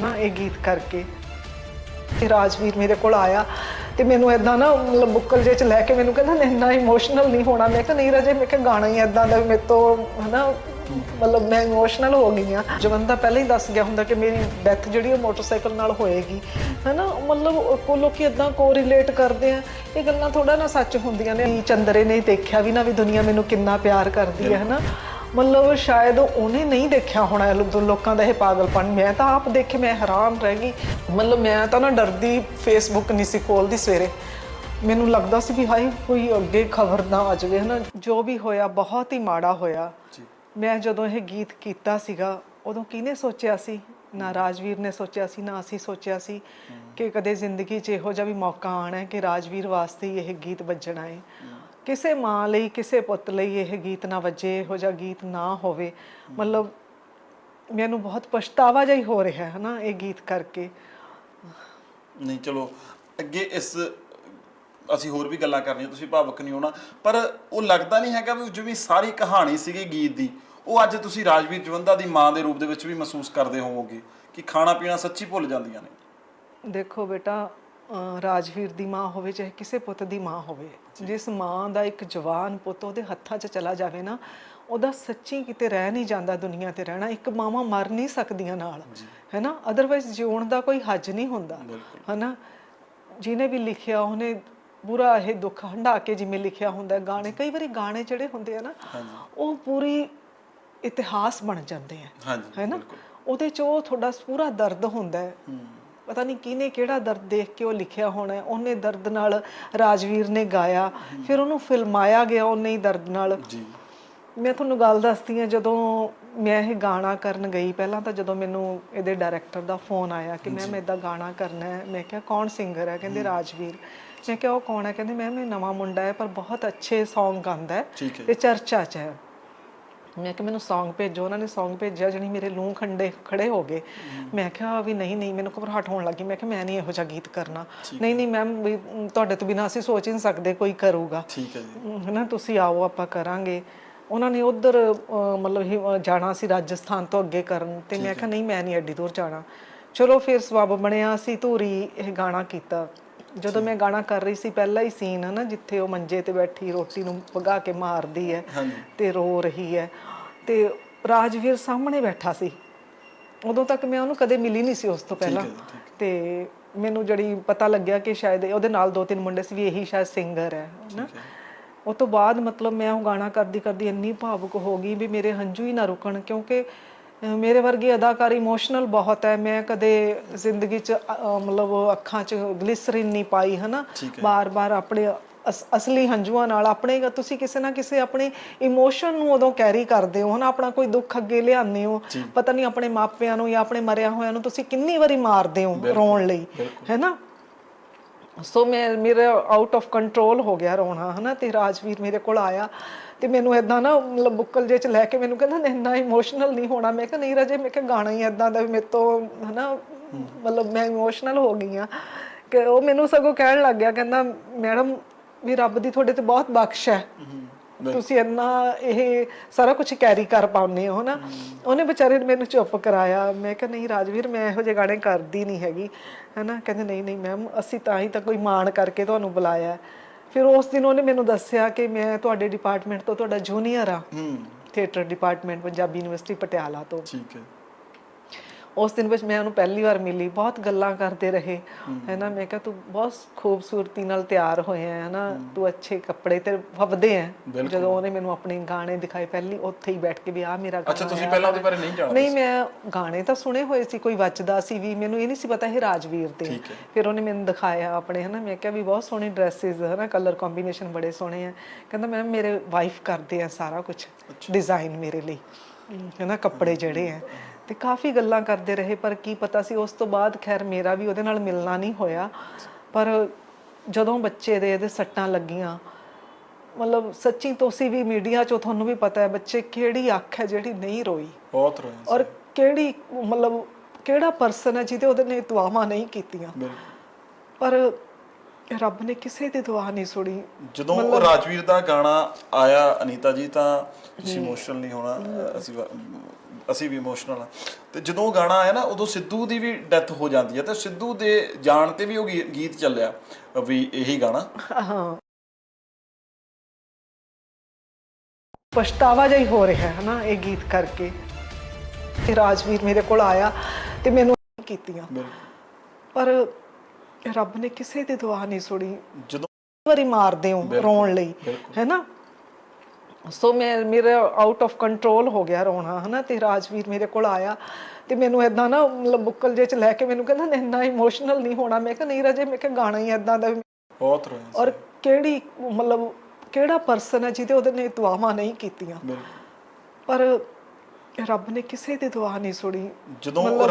ਹਨਾ ਇਹ ਗੀਤ ਕਰਕੇ। ਤੇ ਰਾਜਵੀਰ ਮੇਰੇ ਕੋਲ ਆਇਆ ਤੇ ਮੈਨੂੰ ਇਦਾਂ ਨਾ ਮਤਲਬ ਬੁੱਕਲ ਜੇ ਚ ਲੈ ਕੇ ਮੈਨੂੰ ਕਹਿੰਦਾ ਇੰਨਾ ਇਮੋਸ਼ਨਲ ਨਹੀਂ ਹੋਣਾ। ਮੈਂ ਕਿਹਾ, ਨਹੀਂ ਰਜੇ, ਮੈਂ ਕਿਹਾ ਗਾਣਾ ਹੀ ਇਦਾਂ ਦਾ ਮੇਰੇ ਤੋਂ ਹਨਾ, ਮਤਲਬ ਮੈਂ ਇਮੋਸ਼ਨਲ ਹੋ ਗਈ ਆ ਜਵੰਦਾ ਪਹਿਲਾਂ ਹੀ ਦੱਸ ਗਿਆ ਹੁੰਦਾ ਕਿ ਮੇਰੀ ਡੈਥ ਜਿਹੜੀ ਉਹ ਮੋਟਰਸਾਈਕਲ ਨਾਲ ਹੋਏਗੀ। ਹਨਾ, ਮਤਲਬ ਕੋ ਲੋਕੀ ਇਦਾਂ ਕੋ ਰਿਲੇਟ ਕਰਦੇ ਆ। ਇਹ ਗੱਲਾਂ ਥੋੜਾ ਨਾ ਸੱਚ ਹੁੰਦੀਆਂ ਨੇ। ਚੰਦਰੇ ਨੇ ਦੇਖਿਆ ਵੀ ਨਾ ਵੀ ਦੁਨੀਆ ਮੈਨੂੰ ਕਿੰਨਾ ਪਿਆਰ ਕਰਦੀ ਹੈ ਹਨਾ। ਮਤਲਬ ਸ਼ਾਇਦ ਉਹਨੇ ਨਹੀਂ ਦੇਖਿਆ ਹੋਣਾ ਲੋ- ਲੋਕਾਂ ਦਾ ਇਹ ਪਾਗਲਪਨ ਮੈਂ ਤਾਂ ਆਪ ਦੇਖੇ ਮੈਂ ਹੈਰਾਨ ਰਹਿ ਗਈ। ਮਤਲਬ ਮੈਂ ਤਾਂ ਨਾ ਡਰਦੀ ਫੇਸਬੁੱਕ ਨਹੀਂ ਸੀ ਖੋਲਦੀ ਸਵੇਰੇ। ਮੈਨੂੰ ਲੱਗਦਾ ਸੀ ਵੀ ਹਾਈ ਕੋਈ ਅੱਗੇ ਖਬਰ ਨਾ ਆ ਜਾਵੇ ਹਨਾ? ਜੋ ਵੀ ਹੋਇਆ ਬਹੁਤ ਹੀ ਮਾੜਾ ਹੋਇਆ। ਮੈਂ ਜਦੋਂ ਇਹ ਗੀਤ ਕੀਤਾ ਸੀਗਾ ਉਦੋਂ ਕਿਹਨੇ ਸੋਚਿਆ ਸੀ? ਨਾ ਰਾਜਵੀਰ ਨੇ ਸੋਚਿਆ ਸੀ ਨਾ ਅਸੀਂ ਸੋਚਿਆ ਸੀ ਕਿ ਕਦੇ ਜ਼ਿੰਦਗੀ 'ਚ ਇਹੋ ਜਿਹਾ ਵੀ ਮੌਕਾ ਆਣਾ ਹੈ ਕਿ ਰਾਜਵੀਰ ਵਾਸਤੇ ਹੀ ਇਹ ਗੀਤ ਵੱਜਣਾ ਹੈ। ਕਿਸੇ ਮਾਂ ਲਈ ਕਿਸੇ ਪੁੱਤ ਲਈ ਇਹ ਗੀਤ ਨਾ ਵੱਜੇ ਇਹੋ ਜਿਹਾ ਗੀਤ ਨਾ ਹੋਵੇ। ਮਤਲਬ ਮੈਨੂੰ ਬਹੁਤ ਪਛਤਾਵਾ ਜਿਹਾ ਹੀ ਹੋ ਰਿਹਾ ਹੈ ਹਨਾ ਇਹ ਗੀਤ ਕਰਕੇ। ਨਹੀਂ ਚਲੋ ਅੱਗੇ ਇਸ ਅਸੀਂ ਹੋਰ ਵੀ ਗੱਲਾਂ ਕਰਨੀਆਂ ਤੁਸੀਂ ਭਾਵਕ ਨਹੀਂ ਹੋਣਾ ਪਰ ਉਹ ਲੱਗਦਾ ਨਹੀਂ ਹੈਗਾ ਵੀ ਜਿਵੇਂ ਸਾਰੀ ਕਹਾਣੀ ਸੀਗੀ ਗੀਤ ਦੀ ਉਹ ਅੱਜ ਤੁਸੀਂ ਰਾਜਵੀਰ ਜਵੰਦਾ ਦੀ ਮਾਂ ਦੇ ਰੂਪ ਦੇ ਵਿੱਚ ਵੀ ਮਹਿਸੂਸ ਕਰਦੇ ਹੋਵੋਗੇ ਕਿ ਖਾਣਾ ਪੀਣਾ ਸੱਚੀ ਭੁੱਲ ਜਾਂਦੀਆਂ ਨੇ। ਦੇਖੋ ਬੇਟਾ ਰਾਜਵੀਰ ਦੀ ਮਾਂ ਹੋਵੇ ਚਾਹੇ ਕਿਸੇ ਪੁੱਤ ਦੀ ਮਾਂ ਹੋਵੇ ਜਿਸ ਮਾਂ ਦਾ ਇੱਕ ਜਵਾਨ ਪੁੱਤ ਉਹਦੇ ਹੱਥਾਂ 'ਚ ਚਲਾ ਜਾਵੇ ਨਾ ਉਹਦਾ ਸੱਚੀ ਕਿਤੇ ਰਹਿ ਨਹੀਂ ਜਾਂਦਾ ਦੁਨੀਆ ਤੇ ਰਹਿਣਾ ਇੱਕ ਮਾਵਾਂ ਮਰ ਨਹੀਂ ਸਕਦੀਆਂ ਨਾਲ ਹੈਨਾ? ਅਦਰਵਾਈਜ਼ ਜਿਉਣ ਦਾ ਕੋਈ ਹੱਜ ਨਹੀਂ ਹੁੰਦਾ ਹੈਨਾ? ਜਿਹਨੇ ਵੀ ਲਿਖਿਆ ਉਹਨੇ ਪੂਰਾ ਇਹ ਦੁੱਖ ਹੰਢਾ ਕੇ ਜਿਵੇਂ ਲਿਖਿਆ ਹੁੰਦਾ ਗਾਣੇ ਕਈ ਵਾਰੀ ਗਾਣੇ ਜਿਹੜੇ ਹੁੰਦੇ ਆ ਨਾ ਉਹ ਪੂਰੀ ਇਤਿਹਾਸ ਬਣ ਜਾਂਦੇ ਆ ਹਾਂਜੀ ਹੈ ਨਾ ਉਹਦੇ ਚ ਉਹ ਤੁਹਾਡਾ ਪੂਰਾ ਦਰਦ ਹੁੰਦਾ ਹੈ। ਪਤਾ ਨਹੀਂ ਕਿਹਨੇ ਕਿਹੜਾ ਦਰਦ ਦੇਖ ਕੇ ਉਹ ਲਿਖਿਆ ਹੋਣਾ। ਉਹਨੇ ਦਰਦ ਨਾਲ ਰਾਜਵੀਰ ਨੇ ਗਾਇਆ। ਫਿਰ ਉਹਨੂੰ ਫਿਲਮਾਇਆ ਗਿਆ ਉਹਨੇ ਹੀ ਦਰਦ ਨਾਲ। ਜੀ। ਮੈਂ ਤੁਹਾਨੂੰ ਗੱਲ ਦੱਸਦੀ ਹਾਂ ਜਦੋਂ ਮੈਂ ਇਹ ਗਾਣਾ ਕਰਨ ਗਈ ਪਹਿਲਾਂ ਤਾਂ ਜਦੋਂ ਮੈਨੂੰ ਇਹਦੇ ਡਾਇਰੈਕਟਰ ਦਾ ਫੋਨ ਆਇਆ ਕਿ ਮੈਂ ਇਦਾਂ ਗਾਣਾ ਕਰਨਾ ਹੈ। ਮੈਂ ਕਿਹਾ ਕੌਣ ਸਿੰਗਰ ਹੈ? ਕਹਿੰਦੇ ਰਾਜਵੀਰ। ਮੈਂ ਕਿਹਾ ਉਹ ਕੌਣ ਹੈ? ਕਹਿੰਦੇ ਮੈਂ ਇਹ ਨਵਾਂ ਮੁੰਡਾ ਹੈ ਪਰ ਬਹੁਤ ਅੱਛੇ Song ਗਾਉਂਦਾ ਹੈ ਤੇ ਚਰਚਾ 'ਚ ਹੈ ਮੈਂ ਕਿ ਮੈਨੂੰ Song ਭੇਜੋ। ਉਹਨਾਂ ਨੇ Song ਭੇਜਿਆ ਜਣੀ ਮੇਰੇ ਲੂੰ ਖੰਡੇ ਖੜੇ ਹੋ ਗਏ। ਮੈਂ ਕਿਹਾ ਵੀ ਨਹੀਂ ਨਹੀਂ ਮੈਨੂੰ ਘਬਰਾਹਟ ਹੋਣ ਲੱਗੀ। ਮੈਂ ਕਿਹਾ ਮੈਂ ਨਹੀਂ ਇਹੋ ਜਿਹਾ ਗੀਤ ਕਰਨਾ। ਨਹੀਂ ਨਹੀਂ ਮੈਮ ਵੀ ਤੁਹਾਡੇ ਤੋਂ ਬਿਨਾਂ ਅਸੀਂ ਸੋਚ ਹੀ ਨਹੀਂ ਸਕਦੇ ਕੋਈ ਕਰੂਗਾ। ਠੀਕ ਹੈ ਜੀ। ਹਨਾ ਤੁਸੀਂ ਆਓ ਆਪਾਂ ਕਰਾਂਗੇ। ਉਹਨਾਂ ਨੇ ਉਧਰ ਮਤਲਬ ਜਾਣਾ ਸੀ ਰਾਜਸਥਾਨ ਤੋਂ ਅੱਗੇ ਕਰਨ ਤੇ ਮੈਂ ਕਿਹਾ ਨਹੀਂ ਮੈਂ ਨਹੀਂ ਐਡੀ ਦੂਰ ਜਾਣਾ। ਚਲੋ ਫਿਰ ਸਬਬ ਬਣਿਆ ਸੀ ਧੂਰੀ ਇਹ ਗਾਣਾ ਕੀਤਾ। ਜਦੋਂ ਮੈਂ ਗਾਣਾ ਕਰ ਰਹੀ ਸੀ ਪਹਿਲਾ ਹੀ ਸੀਨ ਹੈ ਨਾ ਜਿੱਥੇ ਉਹ ਮੰਜੇ ਤੇ ਬੈਠੀ ਰੋਟੀ ਨੂੰ ਭਗਾ ਕੇ ਮਾਰਦੀ ਹੈ ਤੇ ਰੋ ਰਹੀ ਹੈ। ਤੇ ਰਾਜਵੀਰ ਸਾਹਮਣੇ ਬੈਠਾ ਸੀ। ਉਦੋਂ ਤੱਕ ਮੈਂ ਉਹਨੂੰ ਕਦੇ ਮਿਲੀ ਨਹੀਂ ਸੀ ਉਸ ਤੋਂ ਪਹਿਲਾਂ। ਤੇ ਮੈਨੂੰ ਜਿਹੜੀ ਪਤਾ ਲੱਗਿਆ ਕਿ ਸ਼ਾਇਦ ਉਹਦੇ ਨਾਲ ਦੋ ਤਿੰਨ ਮੁੰਡੇ ਸੀ ਵੀ ਇਹੀ ਸ਼ਾਇਦ ਸਿੰਗਰ ਹੈ ਨਾ ਉਹ ਤੋਂ ਬਾਅਦ ਮਤਲਬ ਮੈਂ ਉਹ ਗਾਣਾ ਕਰਦੀ ਕਰਦੀ ਇੰਨੀ ਭਾਵੁਕ ਹੋ ਗਈ ਵੀ ਮੇਰੇ ਹੰਝੂ ਹੀ ਨਾ ਰੁਕਣ ਕਿਉਂਕਿ ਮੇਰੇ ਵਰਗੀ ਅਦਾਕਾਰ ਇਮੋਸ਼ਨਲ ਬਹੁਤ ਹੈ। ਮੈਂ ਕਦੇ ਜ਼ਿੰਦਗੀ 'ਚ ਮਤਲਬ ਅੱਖਾਂ 'ਚ ਗਲਿਸਰੀਨ ਨਹੀਂ ਪਾਈ ਹਨਾ? ਬਾਰ-ਬਾਰ ਆਪਣੇ ਅਸ- ਅਸਲੀ ਹੰਝੂਆਂ ਨਾਲ ਆਪਣੇ ਤੁਸੀਂ ਕਿਸੇ ਨਾ ਕਿਸੇ ਆਪਣੇ ਇਮੋਸ਼ਨ ਨੂੰ ਉਦੋਂ ਕੈਰੀ ਕਰਦੇ ਹੋ ਹਨਾ? ਆਪਣਾ ਕੋਈ ਦੁੱਖ ਅੱਗੇ ਲਿਆਉਂਦੇ ਹੋ। ਪਤਾ ਨਹੀਂ ਆਪਣੇ ਮਾਪਿਆਂ ਨੂੰ ਜਾਂ ਆਪਣੇ ਮਰਿਆ ਹੋਇਆਂ ਨੂੰ ਤੁਸੀਂ ਕਿੰਨੀ ਵਾਰੀ ਮਾਰਦੇ ਹੋ ਰੋਣ ਲਈ ਹੈਨਾ ਸੋ ਮੈਂ, ਮੇਰੇ ਆਊਟ ਆਫ ਕੰਟਰੋਲ ਹੋ ਗਿਆ ਰੋਣਾ, ਹਨਾ? ਤੇ ਰਾਜਵੀਰ ਮੇਰੇ ਕੋਲ ਆਇਆ ਤੇ ਮੈਨੂੰ ਇਦਾਂ ਨਾ, ਮਤਲਬ ਬੁੱਕਲ ਜੇ ਚ ਲੈ ਕੇ ਮੈਨੂੰ ਕਹਿੰਦਾ ਇੰਨਾ ਇਮੋਸ਼ਨਲ ਨਹੀਂ ਹੋਣਾ। ਮੈਂ ਕਿਹਾ, ਨਹੀਂ ਰਜੇ, ਮੈਂ ਕਿਹਾ ਗਾਣਾ ਹੀ ਇਦਾਂ ਦਾ ਵੀ ਮੇਰੇ ਤੋਂ, ਹਨਾ? ਮਤਲਬ ਮੈਂ ਇਮੋਸ਼ਨਲ ਹੋ ਗਈ ਆ। ਕਿ ਉਹ ਮੈਨੂੰ ਸਗੋਂ ਕਹਿਣ ਲੱਗ ਗਿਆ, ਕਹਿੰਦਾ, ਮੈਡਮ, ਵੀ ਰੱਬ ਦੀ ਤੁਹਾਡੇ ਤੇ ਬਹੁਤ ਬਖਸ਼ ਹੈ। ਤੁਸੀਂ ਇੰਨਾ ਇਹ ਸਾਰਾ ਕੁਝ ਕੈਰੀ ਕਰ ਪਾਉਂਦੇ ਹੋ ਨਾ। ਉਹਨੇ ਵਿਚਾਰੇ ਨੇ ਮੈਨੂੰ ਚੁੱਪ ਕਰਾਇਆ। ਮੈਂ ਕਿਹਾ ਨਹੀਂ ਰਾਜਵੀਰ ਮੈਂ ਇਹੋ ਜਿਹੇ ਗਾਣੇ ਕਰਦੀ ਨਹੀਂ ਹੈਗੀ। ਹੈਨਾ? ਕਹਿੰਦੇ ਨਹੀਂ ਨਹੀਂ ਮੈਮ ਅਸੀਂ ਤਾਂ ਹੀ ਤਾਂ ਕੋਈ ਮਾਣ ਕਰਕੇ ਤੁਹਾਨੂੰ ਬੁਲਾਇਆ। ਫਿਰ ਉਸ ਦਿਨ ਉਹਨੇ ਮੈਨੂੰ ਦੱਸਿਆ ਕਿ ਮੈਂ ਤੁਹਾਡੇ ਡਿਪਾਰਟਮੈਂਟ ਤੋਂ ਤੁਹਾਡਾ ਜੂਨੀਅਰ ਆ ਹੂੰ। Theatre department Punjabi university Patiala ਤੋਂ। ਠੀਕ ਹੈ। ਉਸ ਦਿਨ ਵਿੱਚ ਮੈਂ ਉਹਨੂੰ ਪਹਿਲੀ ਵਾਰ ਮਿਲੀ ਬਹੁਤ ਗੱਲਾਂ ਕਰਦੇ ਰਹੇ। ਹੈਨਾ ਮੈਂ ਕਿਹਾ ਤੂੰ ਬਹੁਤ ਖੂਬਸੂਰਤੀ ਨਾਲ ਤਿਆਰ ਹੋਇਆ ਹੈ ਨਾ ਤੂੰ ਅੱਛੇ ਕੱਪੜੇ ਤੇ ਫੱਬਦੇ ਹੈ। ਜਦੋਂ ਉਹਨੇ ਮੈਨੂੰ ਆਪਣੇ ਗਾਣੇ ਦਿਖਾਏ ਪਹਿਲੀ ਉੱਥੇ ਹੀ ਬੈਠ ਕੇ ਵੀ ਆ ਮੇਰਾ ਗਾਣਾ ਅੱਛਾ ਤੁਸੀਂ ਪਹਿਲਾਂ ਉਹਦੇ ਬਾਰੇ ਨਹੀਂ ਜਾਣਦੇ ਨਹੀਂ ਮੈਂ ਗਾਣੇ ਤਾਂ ਸੁਣੇ ਹੋਏ ਸੀ ਕੋਈ ਵੱਜਦਾ ਸੀ ਵੀ ਮੈਨੂੰ ਇਹ ਨਹੀਂ ਸੀ ਪਤਾ ਇਹ ਰਾਜਵੀਰ ਦੇ। ਫਿਰ ਉਹਨੇ ਮੈਨੂੰ ਦਿਖਾਇਆ ਆਪਣੇ ਹਨਾ ਮੈਂ ਕਿਹਾ ਵੀ ਬਹੁਤ ਸੋਹਣੀ ਡਰੈਸਸ ਹਨਾ ਕਲਰ ਕੰਬੀਨੇਸ਼ਨ ਬੜੇ ਸੋਹਣੇ ਆ ਕਹਿੰਦਾ ਮੈਮ ਮੇਰੇ ਵਾਈਫ ਕਰਦੇ ਆ ਸਾਰਾ ਕੁਝ ਡਿਜ਼ਾਈਨ ਮੇਰੇ ਲਈ ਹਨਾ ਕੱਪੜੇ ਜਿਹੜੇ ਆ ਤੇ ਕਾਫੀ ਗੱਲਾਂ ਕਰਦੇ ਰਹੇ ਪਰ ਕੀ ਪਤਾ ਸੀ ਉਸ ਤੋਂ ਬਾਅਦ ਖੈਰ ਮੇਰਾ ਵੀ ਉਹਦੇ ਨਾਲ ਮਿਲਣਾ ਨਹੀਂ ਹੋਇਆ। ਪਰ ਜਦੋਂ ਬੱਚੇ ਦੇ ਇਹਦੇ ਸੱਟਾਂ ਲੱਗੀਆਂ ਮਤਲਬ ਸੱਚੀ ਤੁਸੀਂ ਵੀ ਮੀਡੀਆ 'ਚੋਂ ਤੁਹਾਨੂੰ ਵੀ ਪਤਾ ਹੈ ਬੱਚੇ ਕਿਹੜੀ ਅੱਖ ਹੈ ਜਿਹੜੀ ਨਹੀਂ ਰੋਈ। ਬਹੁਤ ਰੋਇਆ ਔਰ ਕਿਹੜੀ ਮਤਲਬ ਕਿਹੜਾ ਪਰਸਨ ਹੈ ਜਿਹਦੇ ਉਹਦੇ ਨੇ ਦੁਆਵਾਂ ਨਹੀਂ ਕੀਤੀਆਂ। ਪਰ ਰੱਬ ਨੇ ਕਿਸੇ ਦੀ ਦੁਆ ਨਹੀਂ ਸੁਣੀ। ਜਦੋਂ ਉਹ ਰਾਜਵੀਰ ਦਾ ਗਾਣਾ ਆਇਆ ਅਨੀਤਾ ਜੀ ਤਾਂ ਤੁਸੀਂ ਇਮੋਸ਼ਨਲ ਨਹੀਂ ਹੋਣਾ ਅਸੀਂ ਅਸੀਂ ਵੀ ਇਮੋਸ਼ਨਲ ਆ ਤੇ ਜਦੋਂ ਉਹ ਗਾਣਾ ਆਇਆ ਨਾ ਉਦੋਂ ਸਿੱਧੂ ਦੀ ਵੀ ਡੈਥ ਹੋ ਜਾਂਦੀ ਹੈ ਤੇ ਸਿੱਧੂ ਦੇ ਜਾਣ ਤੇ ਵੀ ਉਹ ਗੀ- ਗੀਤ ਚੱਲਿਆ ਵੀ ਇਹੀ ਗਾਣਾ। ਹਾਂ। ਪਛਤਾਵਾ ਜਿਹਾ ਹੀ ਹੋ ਰਿਹਾ ਹੈ ਨਾ ਇਹ ਗੀਤ ਕਰਕੇ। ਤੇ ਰਾਜਵੀਰ ਮੇਰੇ ਕੋਲ ਆਇਆ ਤੇ ਮੈਨੂੰ ਕੀਤੀਆਂ। ਪਰ ਰੱਬ ਨੇ ਕਿਸੇ ਦੀ ਦੁਆ ਨਹੀਂ ਸੁਣੀ। ਜਦੋਂ ਵਾਰੀ ਮਾਰਦੇ ਹੋ ਰੋਣ ਲਈ ਬਿਲਕੁਲ। ਹੈ ਨਾ? ਸੋ ਮੈਂ ਮੇਰਾ ਆਊਟ ਆਫ ਕੰਟਰੋਲ ਹੋ ਗਿਆ ਰੋਣਾ ਹਨਾ? ਤੇ ਰਾਜਵੀਰ ਮੇਰੇ ਕੋਲ ਆਇਆ ਤੇ ਮੈਨੂੰ ਇਦਾਂ ਨਾ ਮਤਲਬ ਬੁੱਕਲ ਜੇ ਚ ਲੈ ਕੇ ਮੈਨੂੰ ਕਹਿੰਦਾ ਇੰਨਾ ਇਮੋਸ਼ਨਲ ਨਹੀਂ ਹੋਣਾ। ਮੈਂ ਕਿਹਾ ਨਹੀਂ ਰਜੇ ਮੈਂ ਕਿਹਾ ਗਾਣਾ ਹੀ ਇਦਾਂ ਦਾ ਬਹੁਤ ਰੋਇਆ। ਔਰ ਕਿਹੜੀ ਮਤਲਬ ਕਿਹੜਾ ਪਰਸਨ ਹੈ ਜਿਹਦੇ ਉਹਦੇ ਨੇ ਦੁਆਵਾਂ ਨਹੀਂ ਕੀਤੀਆਂ? ਪਰ ਰੱਬ ਨੇ ਕਿਸੇ ਦੀ ਦੁਆ ਨਹੀਂ ਸੁਣੀ। ਜਦੋਂ ਉਹ